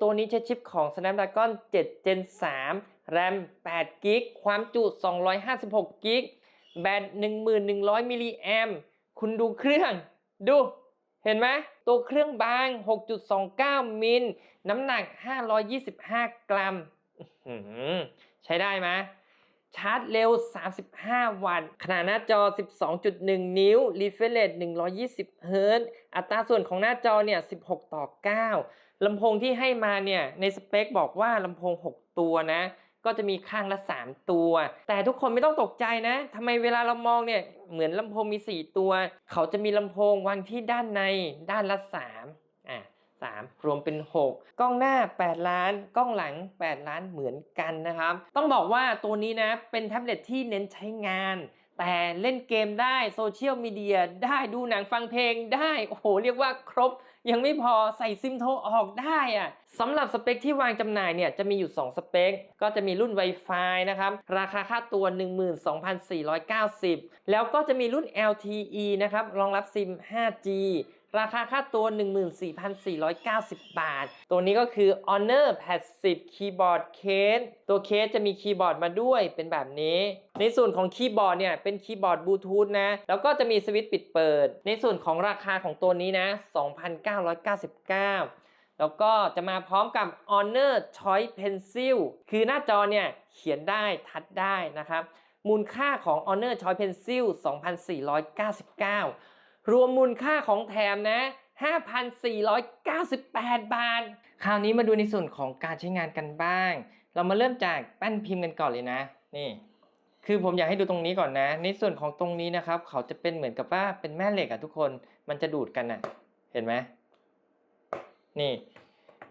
ตัวนี้ใช้ชิปของ Snapdragon 7 Gen 3 RAM 8 g b ความจุ 256 g b แบต1100 มิลลิแอมคุณดูเครื่อง ดู เห็นไหม ตัวเครื่องบาง 6.29 มิล น้ำหนัก 525 กรัม ใช้ได้ไหมชาร์จเร็ว 35 วัตต์ ขนาดหน้าจอ 12.1 นิ้ว refresh rate 120 เฮิรตซ์อัตราส่วนของหน้าจอเนี่ย 16 ต่อ 9 ลำโพงที่ให้มาเนี่ยในสเปคบอกว่าลำโพง 6 ตัวนะ ก็จะมีข้างละ 3 ตัว แต่ทุกคนไม่ต้องตกใจนะทำไมเวลาเรามองเนี่ยเหมือนลำโพงมี 4 ตัว เขาจะมีลำโพงวางที่ด้านในด้านละ3อะ3รวมเป็น 6 กล้องหน้า 8 ล้าน กล้องหลัง 8 ล้านเหมือนกันนะครับ ต้องบอกว่าตัวนี้นะ เป็นแท็บเล็ตที่เน้นใช้งาน แต่เล่นเกมได้ โซเชียลมีเดียได้ดูหนังฟังเพลงได้ โอ้โห เรียกว่าครบ ยังไม่พอใส่ซิมโทรออกได้อะสำหรับสเปคที่วางจำหน่ายเนี่ยจะมีอยู่ 2 สเปค ก็จะมีรุ่น Wi-Fi นะครับ ราคาค่าตัว 12,490 แล้วก็จะมีรุ่น LTE นะครับ รองรับซิม 5G ราคาค่าตัว 14,490 บาท ตัวนี้ก็คือ Honor Pad 10 Keyboard Case ตัวเคสจะมีคีย์บอร์ดมาด้วยเป็นแบบนี้ ในส่วนของคีย์บอร์ดเนี่ยเป็นคีย์บอร์ดบลูทูธนะ แล้วก็จะมีสวิตช์ปิดเปิด ในส่วนของราคาของตัวนี้นะ 2,999แล้วก็จะมาพร้อมกับ Honor Choice Pencil คือหน้าจอเนี่ยเขียนได้ทัดได้นะครับ มูลค่าของ Honor Choice Pencil 2,499 รวมมูลค่าของแถมนะ 5,498 บาท คราวนี้มาดูในส่วนของการใช้งานกันบ้าง เรามาเริ่มจากแป้นพิมพ์กันก่อนเลยนะ นี่ คือผมอยากให้ดูตรงนี้ก่อนนะ ในส่วนของตรงนี้นะครับ เขาจะเป็นเหมือนกับว่าเป็นแม่เหล็กอะทุกคน มันจะดูดกันอะเห็นไหมนี่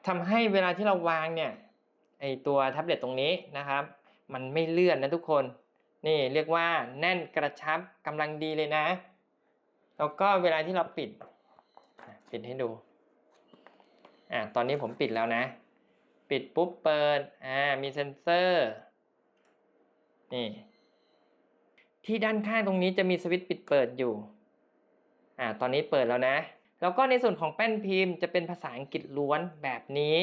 ทำให้เวลาที่เราวางเนี่ย ไอตัวแท็บเล็ตตรงนี้นะครับ มันไม่เลื่อนนะทุกคน นี่เรียกว่าแน่นกระชับกำลังดีเลยนะ แล้วก็เวลาที่เราปิด ปิดให้ดูอ่าตอนนี้ผมปิดแล้วนะ ปิดปุ๊บเปิดอ่ามีเซ็นเซอร์นี่ที่ด้านข้างตรงนี้จะมีสวิตช์ปิดเปิดอยู่อ่าตอนนี้เปิดแล้วนะ แล้วก็ในส่วนของแป้นพิมพ์จะเป็นภาษาอังกฤษล้วนแบบนี้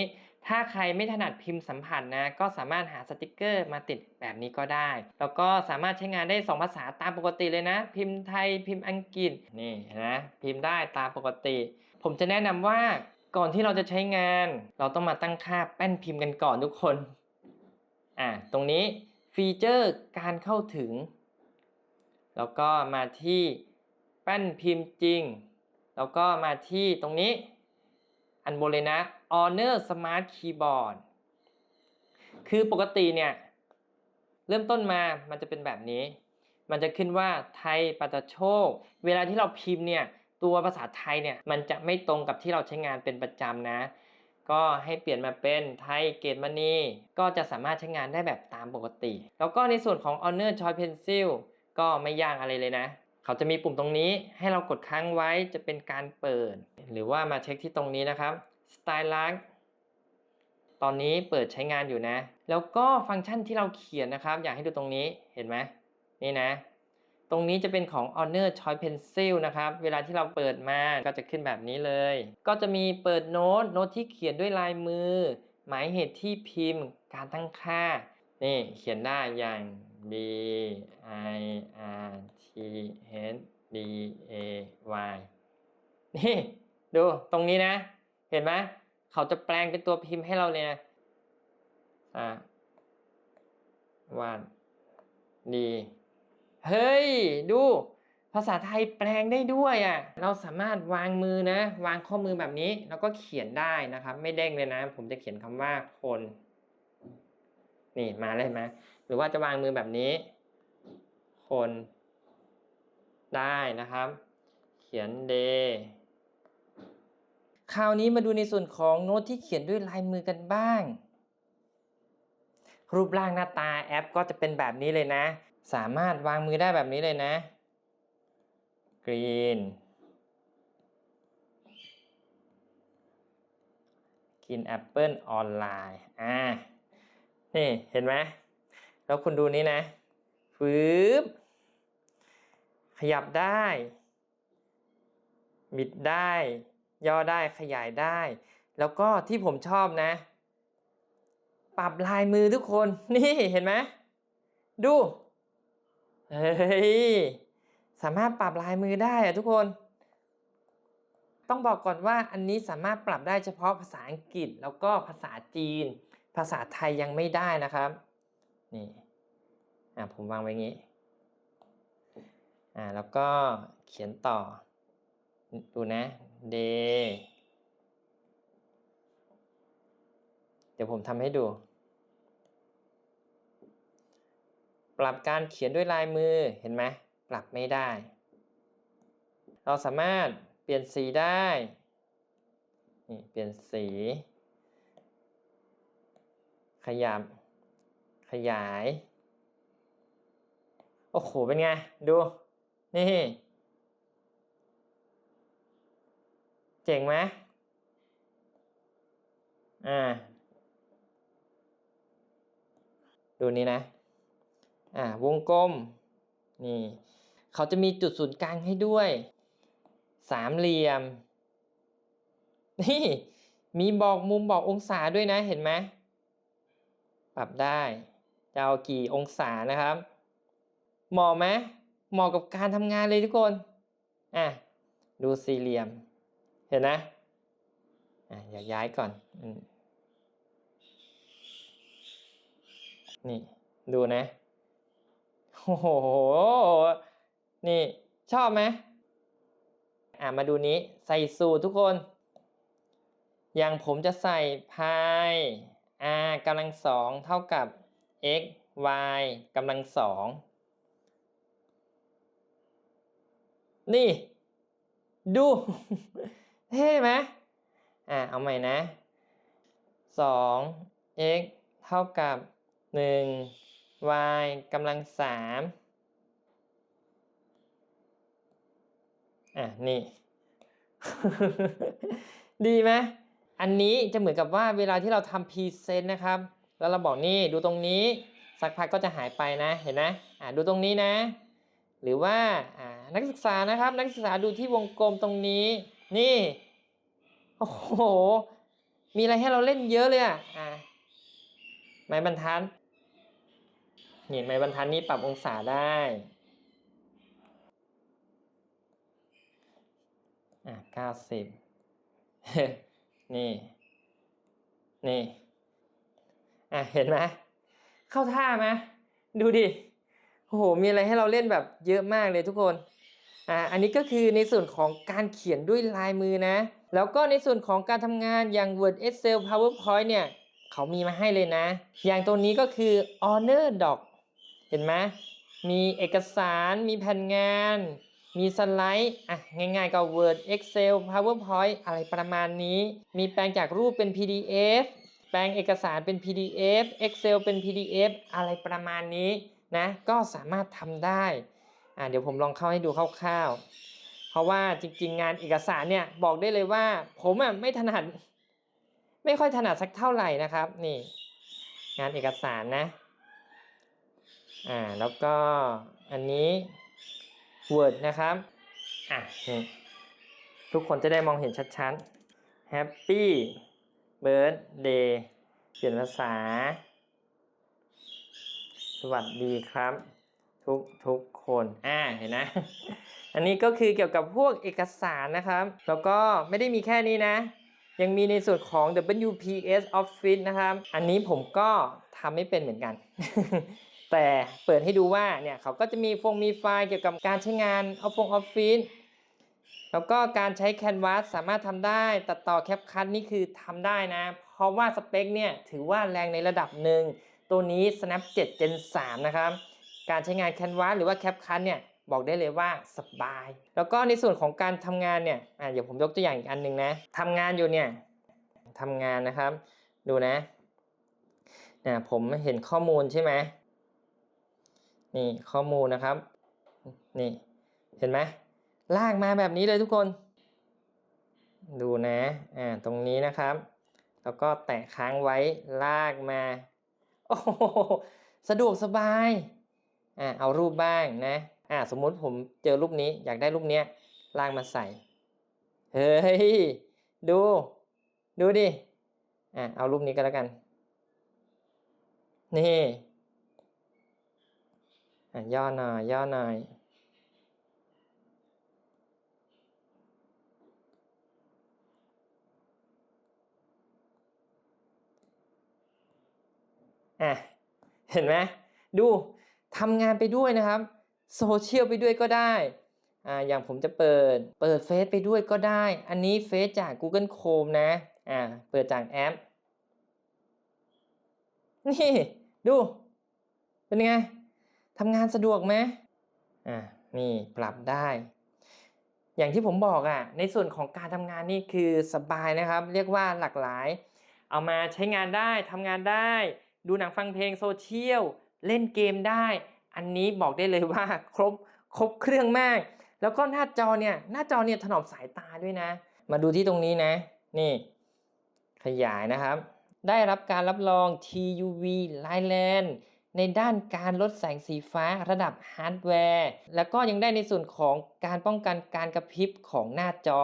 ถ้าใครไม่ถนัดพิมพ์สัมผัสนะก็สามารถหาสติกเกอร์มาติดแบบนี้ก็ได้ แล้วก็สามารถใช้งานได้ 2 ภาษาตามปกติเลยนะ พิมพ์ไทยพิมพ์อังกฤษนี่นะพิมพ์ได้ตามปกติ ผมจะแนะนำว่าก่อนที่เราจะใช้งาน เราต้องมาตั้งค่าแป้นพิมพ์กันก่อนทุกคนอ่าตรงนี้ฟีเจอร์การเข้าถึง แล้วก็มาที่แป้นพิมพ์จริง แล้วก็มาที่ตรงนี้ อันบนเลยนะ Honor Smart Keyboard คือปกติเนี่ยเริ่มต้นมามันจะเป็นแบบนี้ มันจะขึ้นว่าไทยปัตโชค เวลาที่เราพิมพ์เนี่ยตัวภาษาไทยเนี่ยมันจะไม่ตรงกับที่เราใช้งานเป็นประจำนะ ก็ให้เปลี่ยนมาเป็นไทยเกตมณีก็จะสามารถใช้งานได้แบบตามปกติ แล้วก็ในส่วนของ Honor Choice Pencil ก็ไม่ยากอะไรเลยนะ เขาจะมีปุ่มตรงนี้ให้เรากดค้างไว้จะเป็นการเปิด หรือว่ามาเช็คที่ตรงนี้นะครับ Stylus ตอนนี้เปิดใช้งานอยู่นะ แล้วก็ฟังก์ชันที่เราเขียนนะครับ อยากให้ดูตรงนี้เห็นไหมนี่นะ ตรงนี้จะเป็นของ Honor Choice Pencil นะครับ เวลาที่เราเปิดมาก็จะขึ้นแบบนี้เลย ก็จะมีเปิดโน้ตโน้ตที่เขียนด้วยลายมือ หมายเหตุที่พิมพ์ การตั้งค่า นี่เขียนได้อย่าง B I R T H D A Y นี่ ดูตรงนี้นะ เห็นไหมเขาจะแปลงเป็นตัวพิมพ์ให้เราเลยนะอ่าวันดีเฮ้ย ดู ภาษาไทยแปลงได้ด้วยอะ เราสามารถวางมือนะ วางข้อมือแบบนี้ แล้วก็เขียนได้นะครับ ไม่เด้งเลยนะ ผมจะเขียนคำว่าคน นี่มาเลยไหมหรือว่าจะวางมือแบบนี้ คน ได้นะครับ เขียนเดคราวนี้มาดูในส่วนของโน้ตที่เขียนด้วยลายมือกันบ้าง รูปร่างหน้าตาแอปก็จะเป็นแบบนี้เลยนะ สามารถวางมือได้แบบนี้เลยนะกรีนกินแอปเปิลออนไลน์อ่านี่เห็นไหมแล้วคุณดูนี้นะฟืบ ขยับได้ บิดได้ ย่อได้ขยายได้ แล้วก็ที่ผมชอบนะ ปรับลายมือทุกคน นี่เห็นไหมดูเฮ้ยสามารถปรับลายมือได้อะทุกคน ต้องบอกก่อนว่าอันนี้สามารถปรับได้เฉพาะภาษาอังกฤษแล้วก็ภาษาจีน ภาษาไทยยังไม่ได้นะครับ นี่ อ่าผมวางไว้งี้ อ่าแล้วก็เขียนต่อ ดูนะ day เดี๋ยวผมทำให้ดู ปรับการเขียนด้วยลายมือเห็นไหมปรับไม่ได้ เราสามารถเปลี่ยนสีได้นี่เปลี่ยนสี ขยับ ขยาย โอ้โห เป็นไง ดู นี่ เจ๋งไหมอ่า ดูนี้นะ อ่า วงกลม นี่ เขาจะมีจุดศูนย์กลางให้ด้วย สามเหลี่ยม นี่ มีบอกมุมบอกองศาด้วยนะ เห็นไหม ปรับได้จะเอากี่องศานะครับ เหมาะไหม เหมาะกับการทำงานเลยทุกคนอะดูสี่เหลี่ยม เห็นนะอะอยากย้ายก่อนอนี่ดูนะโอ้โหนี่ชอบไหมอะมาดูนี้ใส่สูตรทุกคน อย่างผมจะใส่พาย r กำลังสองเท่ากับ x y กำลังสอง นี่ ดูเท่ไหมอ่าเอาใหม่นะสอง x เท่ากับหนึ่ง y กำลังสามอะ นี่ ดีไหมอันนี้จะเหมือนกับว่าเวลาที่เราทำพรีเซนต์นะครับ แล้วเราบอกนี่ดูตรงนี้ สักพักก็จะหายไปนะ เห็นนะอ่าดูตรงนี้นะ หรือว่าอ่า นักศึกษานะครับ นักศึกษาดูที่วงกลมตรงนี้ นี่ โอ้โห มีอะไรให้เราเล่นเยอะเลยอะอ่าไม้บรรทัดนี่ไม้บรรทัดนี้ปรับองศาได้อะเก้าสิบนี่ นี่อะเห็นไหมเข้าท่าไหมดูดิโอ้โห มีอะไรให้เราเล่นแบบเยอะมากเลยทุกคน อ่าอันนี้ก็คือในส่วนของการเขียนด้วยลายมือนะ แล้วก็ในส่วนของการทำงานอย่าง Word Excel PowerPoint เนี่ยเขามีมาให้เลยนะ อย่างตัวนี้ก็คือ Honor Doc เห็นไหมมีเอกสาร มีแผ่นงาน มีสไลด์ อะ ง่ายๆก็ Word Excel PowerPoint อะไรประมาณนี้ มีแปลงจากรูปเป็น PDF แปลงเอกสารเป็น PDF Excel เป็น PDF อะไรประมาณนี้นะ ก็สามารถทำได้ อะเดี๋ยวผมลองเข้าให้ดูคร่าวๆ เพราะว่าจริงๆ งานเอกสารเนี่ยบอกได้เลยว่า ผมอะไม่ถนัด ไม่ค่อยถนัดสักเท่าไหร่นะครับ นี่ งานเอกสารนะ อ่าแล้วก็อันนี้ Word นะครับ อะทุกคนจะได้มองเห็นชัดๆ Happy Birthday เปลี่ยนภาษา สวัสดีครับ ทุกทุกคนอ่าเห็นนะ อันนี้ก็คือเกี่ยวกับพวกเอกสารนะครับ แล้วก็ไม่ได้มีแค่นี้นะ ยังมีในส่วนของ WPS Office นะครับ อันนี้ผมก็ทำไม่เป็นเหมือนกัน แต่เปิดให้ดูว่าเนี่ยเขาก็จะมีฟงมีไฟล์เกี่ยวกับการใช้งานเอาฟงออฟฟิศแล้วก็การใช้ Canvas สามารถทำได้ ตัดต่อแคปคัทนี่คือทำได้นะ เพราะว่าสเปคเนี่ยถือว่าแรงในระดับหนึ่ง ตัวนี้ Snap 7 Gen 3 นะครับ การใช้งาน Canvas หรือว่า CapCut เนี่ยบอกได้เลยว่าสบาย แล้วก็ในส่วนของการทำงานเนี่ยอะเดี๋ยวผมยกตัวอย่างอีกอันหนึ่งนะทำงานอยู่เนี่ยทำงานนะครับ ดูนะนะผมเห็นข้อมูลใช่ไหมนี่ข้อมูลนะครับ นี่เห็นไหมลากมาแบบนี้เลยทุกคน ดูนะอ่าตรงนี้นะครับ แล้วก็แตะค้างไว้ลากมา โอ้โหสะดวกสบาย อ่าเอารูปบ้างนะอ่าสมมุติผมเจอรูปนี้อยากได้รูปเนี้ยลากมาใส่ เฮ้ย ดู ดูดิอ่าเอารูปนี้ก็แล้วกัน นี่อะย่อหน่อยย่อหน่อยอะเห็นไหมดู ทำงานไปด้วยนะครับโซเชียลไปด้วยก็ได้อ่าอย่างผมจะเปิดเปิดเฟซไปด้วยก็ได้ อันนี้เฟซจาก Google Chrome นะอ่าเปิดจากแอป นี่ดูเป็นไงทำงานสะดวกไหมอ่านี่ปรับได้ อย่างที่ผมบอกอะ่ะในส่วนของการทำงานนี่คือสบายนะครับ เรียกว่าหลากหลาย เอามาใช้งานได้ทำงานได้ ดูหนังฟังเพลงโซเชียล เล่นเกมได้ อันนี้บอกได้เลยว่าครบครบเครื่องมาก แล้วก็หน้าจอเนี่ยหน้าจอเนี่ยถนอมสายตาด้วยนะ มาดูที่ตรงนี้นะ นี่ ขยายนะครับ ได้รับการรับรอง TUV Lineland ในด้านการลดแสงสีฟ้าระดับฮาร์ดแวร์ แล้วก็ยังได้ในส่วนของการป้องกันการกระพริบของหน้าจอ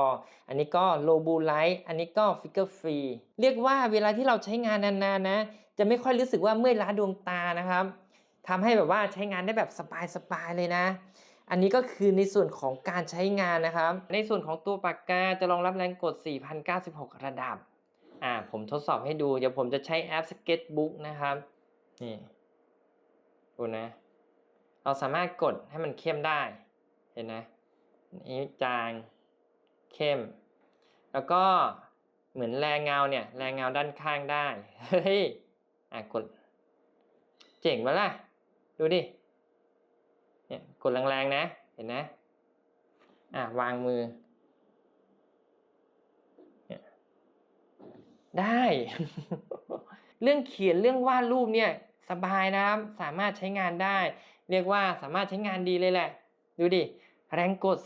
อันนี้ก็ low blue light อันนี้ก็ figure free เรียกว่าเวลาที่เราใช้งานนานๆนะ จะไม่ค่อยรู้สึกว่าเมื่อยล้าดวงตานะครับ ทำให้แบบว่าใช้งานได้แบบสบายๆเลยนะ อันนี้ก็คือในส่วนของการใช้งานนะครับ ในส่วนของตัวปากกาจะรองรับแรงกด 4096 ระดับ อ่า ผมทดสอบให้ดู เดี๋ยวผมจะใช้แอป Sketchbook นะครับ นี่ ดูนะ เราสามารถกดให้มันเข้มได้ เห็นนะ นี้จางเข้ม แล้วก็เหมือนแรงเงาเนี่ย แรงเงาด้านข้างได้ เฮ้ย อะกด เจ๋งปะล่ะ ดูดิ เนี่ยกดแรงๆนะ เห็นนะ อะวางมือ ได้ เรื่องเขียนเรื่องวาดรูปเนี่ยสบายนะครับ สามารถใช้งานได้ เรียกว่าสามารถใช้งานดีเลยแหละ ดูดิ แรงกด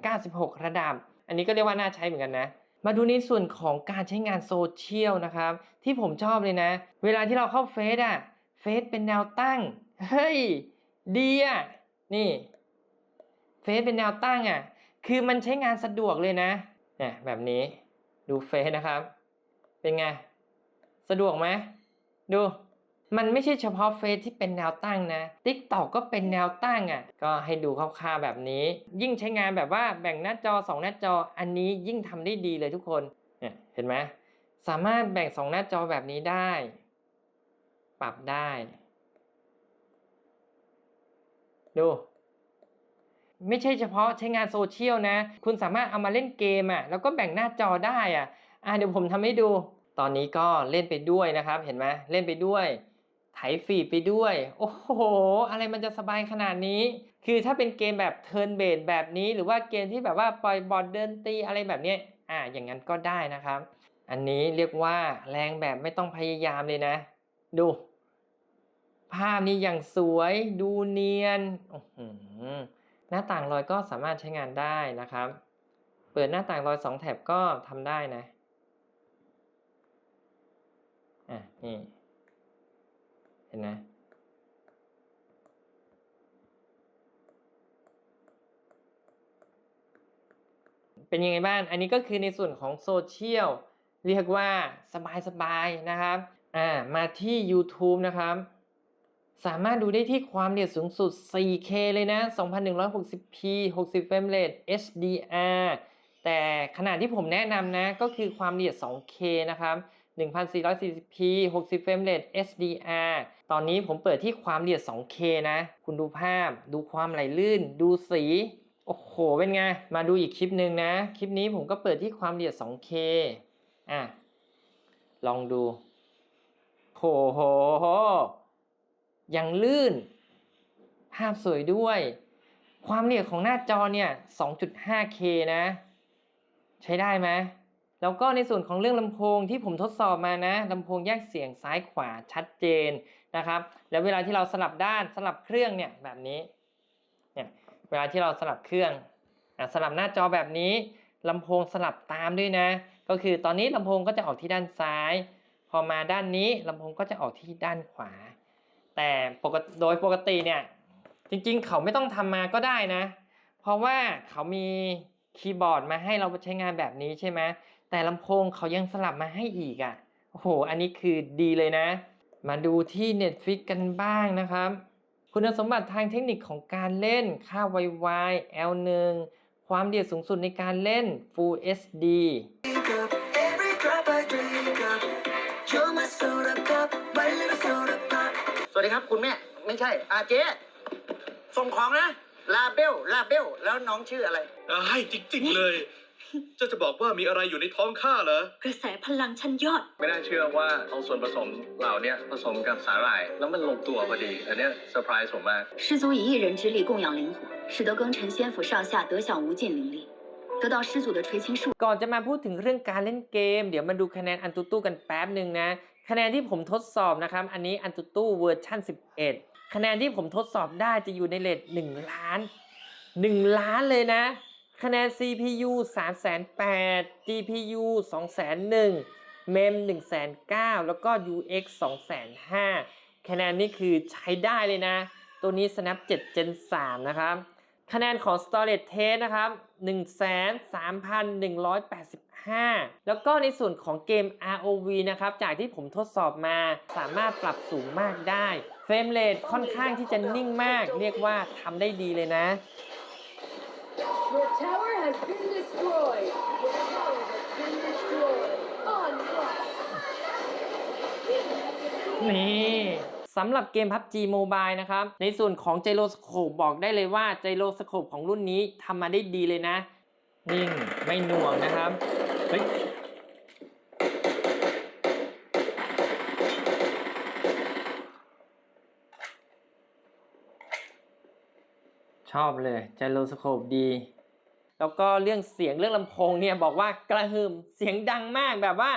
4096 ระดับ อันนี้ก็เรียกว่าน่าใช้เหมือนกันนะ มาดูในส่วนของการใช้งานโซเชียลนะครับ ที่ผมชอบเลยนะ เวลาที่เราเข้าเฟซอะเฟซเป็นแนวตั้ง เฮ้ย ดีอะนี่เฟซเป็นแนวตั้งอะ คือมันใช้งานสะดวกเลยนะเนี่ยแบบนี้ ดูเฟซนะครับ เป็นไง สะดวกไหมดูมันไม่ใช่เฉพาะเฟซที่เป็นแนวตั้งนะ TikTok ก็เป็นแนวตั้งอะ่ะ ก็ให้ดูคร่าวๆแบบนี้ ยิ่งใช้งานแบบว่าแบ่งหน้าจอ 2 หน้าจอ อันนี้ยิ่งทำได้ดีเลยทุกคนเนี่ยเห็นไหมสามารถแบ่ง 2 หน้าจอแบบนี้ได้ ปรับได้ ดูไม่ใช่เฉพาะใช้งานโซเชียลนะ คุณสามารถเอามาเล่นเกมอะแล้วก็แบ่งหน้าจอได้อะอะเดี๋ยวผมทำให้ดู ตอนนี้ก็เล่นไปด้วยนะครับ เห็นไหมเล่นไปด้วยไถฟีดไปด้วย โอ้โห อะไรมันจะสบายขนาดนี้ คือถ้าเป็นเกมแบบเทิร์นเบสแบบนี้ หรือว่าเกมที่แบบว่าปล่อยบอลเดินตีอะไรแบบนี้อ่าอย่างนั้นก็ได้นะครับ อันนี้เรียกว่าแรงแบบไม่ต้องพยายามเลยนะ ดู ภาพนี้อย่างสวยดูเนียนอื้อหือหน้าต่างลอยก็สามารถใช้งานได้นะครับ เปิดหน้าต่างลอยสองแถบก็ทำได้นะอะนี่เห็นไหมเป็นยังไงบ้าง อันนี้ก็คือในส่วนของโซเชียลเรียกว่าสบายๆนะครับ อ่า มาที่ YouTube นะครับ สามารถดูได้ที่ความละเอียดสูงสุด 4K เลยนะ 2160p 60 frame rate HDR แต่ขนาดที่ผมแนะนำนะก็คือความละเอียด 2K นะครับ 1440p 60 frame rate HDR ตอนนี้ผมเปิดที่ความละเอียด 2K นะ คุณดูภาพ ดูความไหลลื่น ดูสี โอ้โห เป็นไง มาดูอีกคลิปหนึ่งนะ คลิปนี้ผมก็เปิดที่ความละเอียด 2K อะ ลองดูโหโห โหยังลื่น ภาพสวยด้วย ความละเอียดของหน้าจอเนี่ย 2.5K นะ ใช้ได้ไหมแล้วก็ในส่วนของเรื่องลำโพงที่ผมทดสอบมานะลำโพงแยกเสียงซ้ายขวาชัดเจนนะครับ แล้วเวลาที่เราสลับด้านสลับเครื่องเนี่ยแบบนี้เนี่ยเวลาที่เราสลับเครื่องอสลับหน้าจอแบบนี้ลำโพงสลับตามด้วยนะ ก็คือตอนนี้ลำโพงก็จะออกที่ด้านซ้าย พอมาด้านนี้ลำโพงก็จะออกที่ด้านขวา แต่ปกติโดยปกติเนี่ยจริงๆ เขาไม่ต้องทำมาก็ได้นะ เพราะว่าเขามีคีย์บอร์ดมาให้เราใช้งานแบบนี้ใช่ไหมแต่ลำโพงเขายังสลับมาให้อีกอะ่ะโอ้โห อันนี้คือดีเลยนะ มาดูที่ Netflix กันบ้างนะครับ คุณสมบัติทางเทคนิคของการเล่นค่า YY L1 ความเอียดสูงสุดในการเล่น Full HD วัสดีครับคุณแม่ ไม่ใช่อาเจ๊ส่งของนะ ลาเบล ลาเบล แล้วน้องชื่ออะไร ให้จริงๆเลย เจ้าจะบอกว่ามีอะไรอยู่ในท้องข้าเหรอ กระแสพลังชั้นยอด ไม่น่าเชื่อว่าเอาส่วนผสมเหล่าเนี้ยผสมกับสาหร่าย แล้วมันลงตัวพอดี อันเนี้ยเซอร์ไพรส์ผมมาก 师祖以一人之力供养灵火，使得庚辰仙府上下得享无尽灵力，得到师祖的垂青树 ก่อนจะมาพูดถึงเรื่องการเล่นเกม เดี๋ยวมาดูคะแนนอันตุตู้กันแป๊บหนึ่งนะ คะแนนที่ผมทดสอบนะครับ อันนี้อันตุตู้เวอร์ชัน11 คะแนนที่ผมทดสอบได้จะอยู่ในเลท1ล้าน 1 ล้านเลยนะ คะแนน CPU 308 GPU 201 MEM 109แล้วก็ UX 205คะแนนนี่คือใช้ได้เลยนะ ตัวนี้ Snap 7 Gen 3 นะครับ คะแนนของ Storage Test นะครับ 13,185แล้วก็ในส่วนของเกม ROV นะครับ จากที่ผมทดสอบมาสามารถปรับสูงมากได้ เฟรมเรทค่อนข้างที่จะนิ่งมาก เรียกว่าทำได้ดีเลยนะ Your tower has been destroyed. Your tower has been destroyed. Onslaught. นี่สำหรับเกม PUBG Mobile นะครับ ในส่วนของ Gyroscope บอกได้เลยว่า Gyroscope ของรุ่นนี้ทำมาได้ดีเลยนะ นิ่ง ไม่หน่วงนะครับ เฮ้ยชอบเลยใจโลสโคบดี แล้วก็เรื่องเสียงเรื่องลำโพงเนี่ยบอกว่ากระหึ่มเสียงดังมากแบบว่า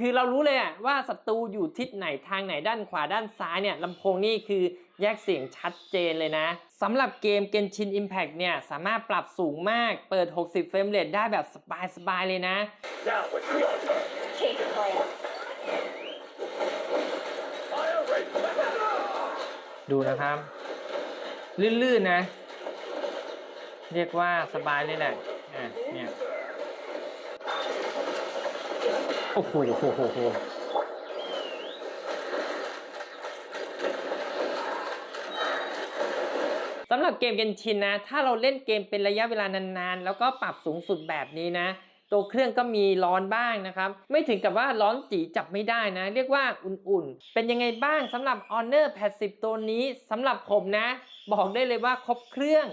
คือเรารู้เลยอะว่าศัตรูอยู่ทิศไหนทางไหนด้านขวาด้านซ้ายเนี่ยลำโพงนี่คือแยกเสียงชัดเจนเลยนะสำหรับเกม Genshin Impact เนี่ยสามารถปรับสูงมากเปิด 60 เฟรมเรทได้แบบสบายๆเลยนะ ดูนะครับ ลื่นๆนะ เรียกว่าสบายเลยแหละอะเนี่ย โอ้โหโหโหโหสำหรับเกมเกนชินนะ ถ้าเราเล่นเกมเป็นระยะเวลานานๆ แล้วก็ปรับสูงสุดแบบนี้นะ ตัวเครื่องก็มีร้อนบ้างนะครับ ไม่ถึงกับว่าร้อนจีจับไม่ได้นะ เรียกว่าอุ่นๆ เป็นยังไงบ้างสำหรับ Honor Pad 10ตัวนี้สำหรับผมนะ บอกได้เลยว่าครบเครื่อง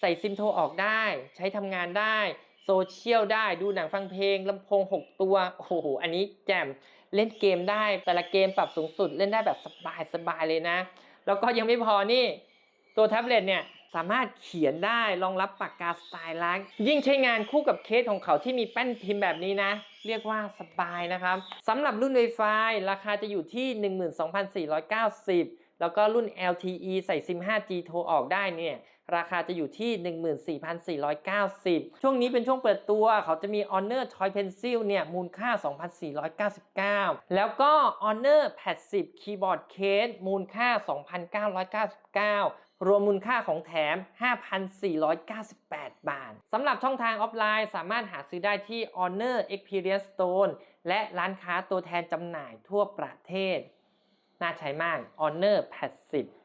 ใส่ซิมโทรออกได้ ใช้ทำงานได้ โซเชียลได้ดูหนังฟังเพลงลำโพง 6 ตัว โอ้โห อันนี้แจ่มเล่นเกมได้ แต่ละเกมปรับสูงสุดเล่นได้แบบสบายๆเลยนะ แล้วก็ยังไม่พอนี่ ตัวแท็บเล็ตเนี่ยสามารถเขียนได้รองรับปากกาสไตล์ลักยิ่งใช้งานคู่กับเคสของเขาที่มีแป้นพิมพ์แบบนี้นะ เรียกว่าสบายนะครับสำหรับรุ่น Wi-Fi ราคาจะอยู่ที่ 12,490 แล้วก็รุ่น LTE ใส่ซิม 5G โทรออกได้เนี่ย ราคาจะอยู่ที่ 14,490 ช่วงนี้เป็นช่วงเปิดตัว เขาจะมี Honor Toy Pencil เนี่ยมูลค่า 2,499 แล้วก็ Honor Pad 10 Keyboard Case มูลค่า 2,999รวมมูลค่าของแถม 5,498 บาท สำหรับช่องทางออฟไลน์สามารถหาซื้อได้ที่ Honor Experience Store และร้านค้าตัวแทนจำหน่ายทั่วประเทศ น่าใช้มาก Honor Pad 10